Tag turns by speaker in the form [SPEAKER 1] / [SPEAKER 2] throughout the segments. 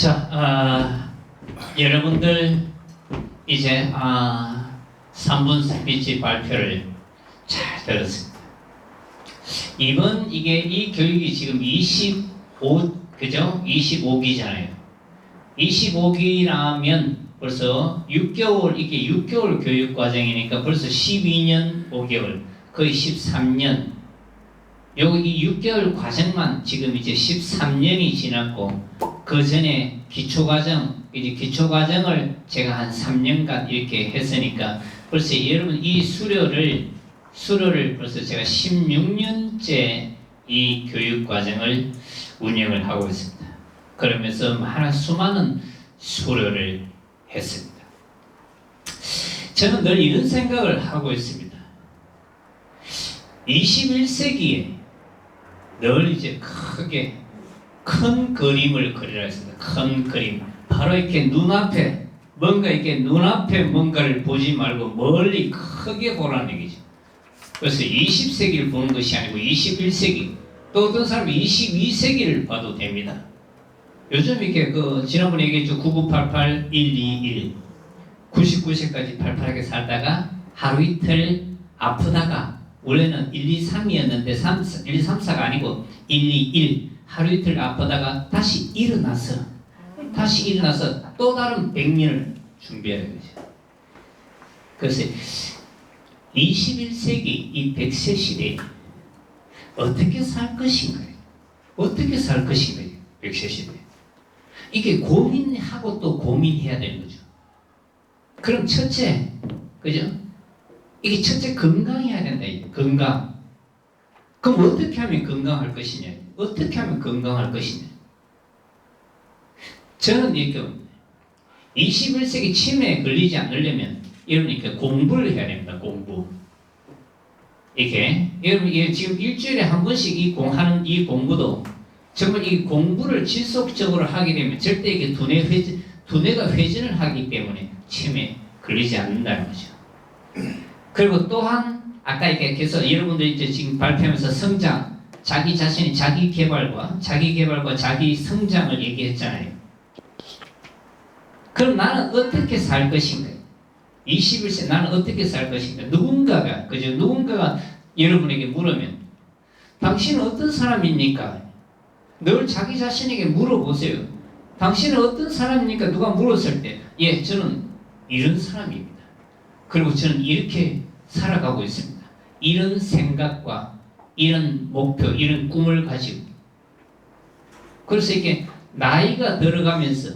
[SPEAKER 1] 자, 아, 여러분들 이제 아, 3분 스피치 발표를 잘 들었습니다. 이번 이게 이 교육이 지금 25 그죠? 25기잖아요. 25기라면 벌써 6개월 이게 6개월 교육 과정이니까 벌써 12년 5개월 거의 13년 여기 6개월 과정만 지금 이제 13년이 지났고 그 전에 기초 과정 이제 기초 과정을 제가 한 3년간 이렇게 했으니까 벌써 여러분 이 수료를 수료를 벌써 제가 16년째 이 교육 과정을 운영을 하고 있습니다. 그러면서 많은 수많은 수료를 했습니다. 저는 늘 이런 생각을 하고 있습니다. 21세기에 늘 이제 크게 큰 그림을 그리라 했습니다. 큰 그림. 바로 이렇게 눈앞에 뭔가 이렇게 눈앞에 뭔가를 보지 말고 멀리 크게 보라는 얘기죠. 그래서 20세기를 보는 것이 아니고 21세기 또 어떤 사람은 22세기를 봐도 됩니다. 요즘 이렇게 그 지난번에 얘기했죠. 9988 121 99세까지 팔팔하게 살다가 하루 이틀 아프다가 원래는 1, 2, 3이었는데 3, 1, 2, 3, 4가 아니고 1, 2, 1 하루 이틀 아프다가 다시 일어나서 다시 일어나서 또 다른 100년을 준비해야 되죠. 그래서 21세기 이 100세 시대에 어떻게 살 것인가요? 어떻게 살 것인가요? 100세 시대에. 이게 고민하고 또 고민해야 되는 거죠. 그럼 첫째, 그죠? 이게 첫째 건강해야 된다. 건강. 그럼 어떻게 하면 건강할 것이냐? 어떻게 하면 건강할 것이냐? 저는 이렇게 봅니다. 21세기 치매에 걸리지 않으려면 이렇게 공부를 해야 됩니다. 공부. 이렇게 여러분 이게 지금 일주일에 한 번씩 이 공하는 이 공부도 정말 이 공부를 지속적으로 하게 되면 절대 이게 두뇌 회전 두뇌가 회전을 하기 때문에 치매 걸리지 않는다는 거죠. 그리고 또한 아까 이렇게 계속 여러분들이 이제 지금 발표하면서 성장, 자기 자신이 자기 개발과 자기 개발과 자기 성장을 얘기했잖아요. 그럼 나는 어떻게 살 것인가? 21세 나는 어떻게 살 것인가? 누군가가 그죠? 누군가가 여러분에게 물으면 당신은 어떤 사람입니까? 늘 자기 자신에게 물어보세요. 당신은 어떤 사람입니까? 누가 물었을 때, 예, 저는 이런 사람입니다. 그리고 저는 이렇게 살아가고 있습니다. 이런 생각과 이런 목표, 이런 꿈을 가지고. 그래서 이렇게 나이가 들어가면서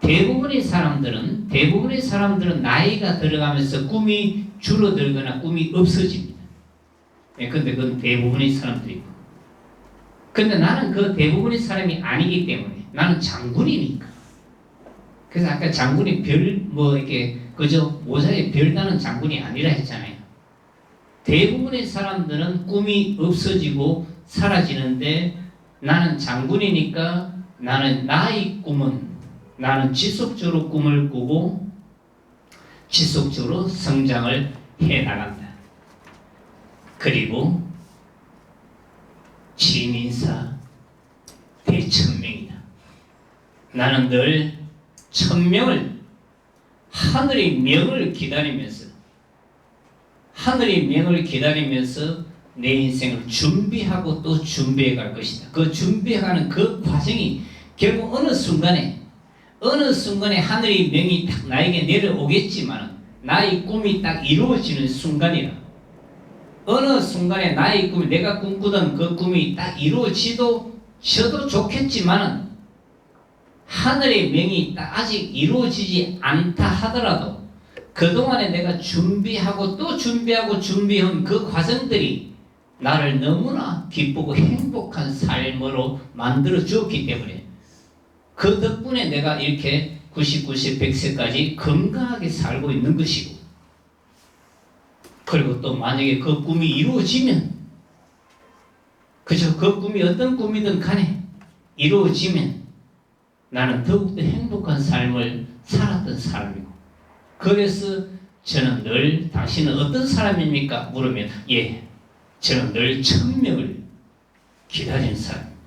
[SPEAKER 1] 대부분의 사람들은 대부분의 사람들은 나이가 들어가면서 꿈이 줄어들거나 꿈이 없어집니다. 예, 근데 그건 대부분의 사람들이고. 근데 나는 그 대부분의 사람이 아니기 때문에 나는 장군이니까. 그래서 아까 장군이 별 뭐 이렇게 그저 모자에 별 다는 장군이 아니라 했잖아요. 대부분의 사람들은 꿈이 없어지고 사라지는데 나는 장군이니까 나는 나의 꿈은 나는 지속적으로 꿈을 꾸고 지속적으로 성장을 해 나간다. 그리고 지민사 대천명이다. 나는 늘 천명을 하늘의 명을 기다리면서 하늘의 명을 기다리면서 내 인생을 준비하고 또 준비해 갈 것이다. 그 준비하는 그 과정이 결국 어느 순간에 어느 순간에 하늘의 명이 딱 나에게 내려오겠지만 나의 꿈이 딱 이루어지는 순간이라 어느 순간에 나의 꿈이 내가 꿈꾸던 그 꿈이 딱 이루어지도 저도 좋겠지만은 하늘의 명이 딱 아직 이루어지지 않다 하더라도 그동안에 내가 준비하고 또 준비하고 준비한 그 과정들이 나를 너무나 기쁘고 행복한 삶으로 만들어 주었기 때문에 그 덕분에 내가 이렇게 99세, 100세까지 건강하게 살고 있는 것이고 그리고 또 만약에 그 꿈이 이루어지면 그저 그 꿈이 어떤 꿈이든 간에 이루어지면 나는 더욱더 행복한 삶을 살았던 사람이고 그래서 저는 늘 당신은 어떤 사람입니까? 물으면 예 저는 늘 천명을 기다린 사람입니다.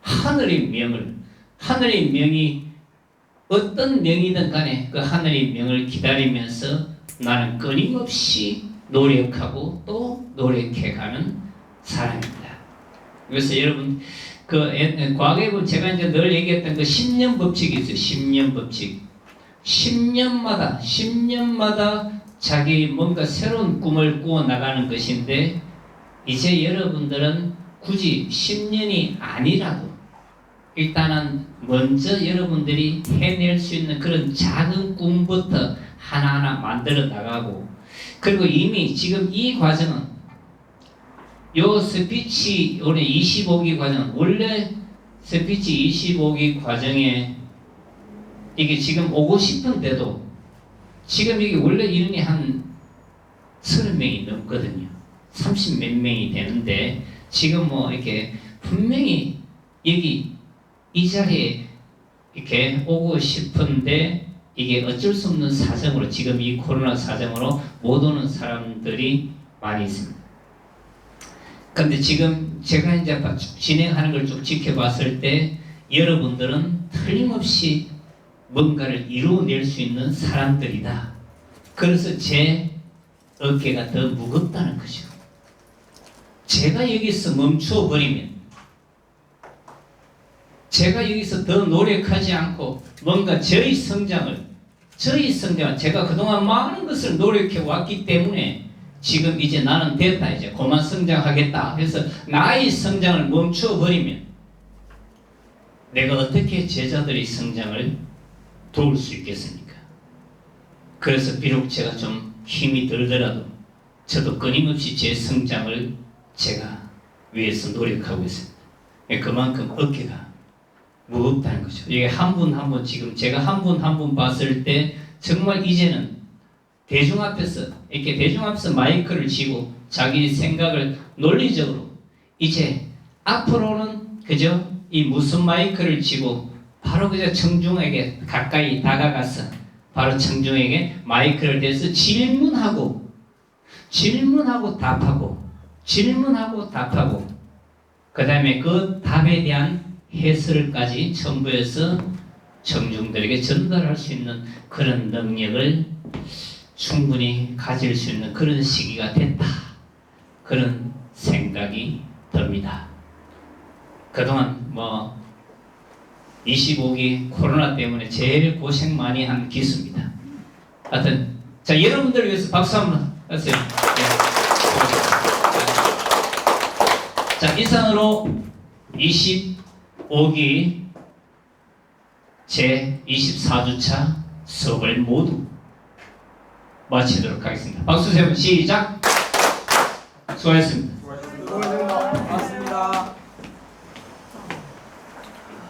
[SPEAKER 1] 하늘의 명을 하늘의 명이 어떤 명이든 간에 그 하늘의 명을 기다리면서 나는 끊임없이 노력하고 또 노력해가는 사람입니다. 그래서 여러분 그 에- 과거에 보면 제가 이제 늘 얘기했던 그 10년 법칙이 있어요. 10년 법칙. 10년마다 10년마다 자기 뭔가 새로운 꿈을 꾸어 나가는 것인데 이제 여러분들은 굳이 10년이 아니라도 일단은 먼저 여러분들이 해낼 수 있는 그런 작은 꿈부터 하나하나 만들어 나가고 그리고 이미 지금 이 과정은 요 스피치 오늘 25기 과정 원래 스피치 25기 과정에 이게 지금 오고 싶은데도 지금 이게 원래 인원이 한 30명이 넘거든요. 30 몇 명이 되는데 지금 뭐 이렇게 분명히 여기 이 자리에 이렇게 오고 싶은데 이게 어쩔 수 없는 사정으로 지금 이 코로나 사정으로 못 오는 사람들이 많이 있습니다. 근데 지금 제가 이제 봐- 진행하는 걸 쭉 지켜봤을 때 여러분들은 틀림없이 뭔가를 이루어낼 수 있는 사람들이다. 그래서 제 어깨가 더 무겁다는 거죠. 제가 여기서 멈춰 버리면 제가 여기서 더 노력하지 않고 뭔가 저희 성장을 저희 성장을 제가 그동안 많은 것을 노력해 왔기 때문에 지금 이제 나는 됐다 이제 그만 성장하겠다 그래서 나의 성장을 멈춰 버리면 내가 어떻게 제자들의 성장을 도울 수 있겠습니까? 그래서 비록 제가 좀 힘이 들더라도 저도 끊임없이 제 성장을 제가 위해서 노력하고 있습니다. 그만큼 어깨가 무겁다는 거죠. 이게 한 분 한 분 지금 제가 한 분 한 분 봤을 때 정말 이제는 대중 앞에서 이렇게 대중 앞에서 마이크를 쥐고 자기 생각을 논리적으로 이제 앞으로는 그저 이 무슨 마이크를 쥐고 바로 그저 청중에게 가까이 다가가서 바로 청중에게 마이크를 대서 질문하고 질문하고 답하고 질문하고 답하고 그 다음에 그 답에 대한 해설까지 첨부해서 청중들에게 전달할 수 있는 그런 능력을 충분히 가질 수 있는 그런 시기가 됐다. 그런 생각이 듭니다. 그동안 뭐 25기 코로나 때문에 제일 고생 많이 한 기수입니다. 하여튼 자 여러분들을 위해서 박수 한번 하세요. 네. 자 이상으로 25기 제 24주차 수업을 모두 마치도록 하겠습니다. 박수 세번 시작. 수고하셨습니다.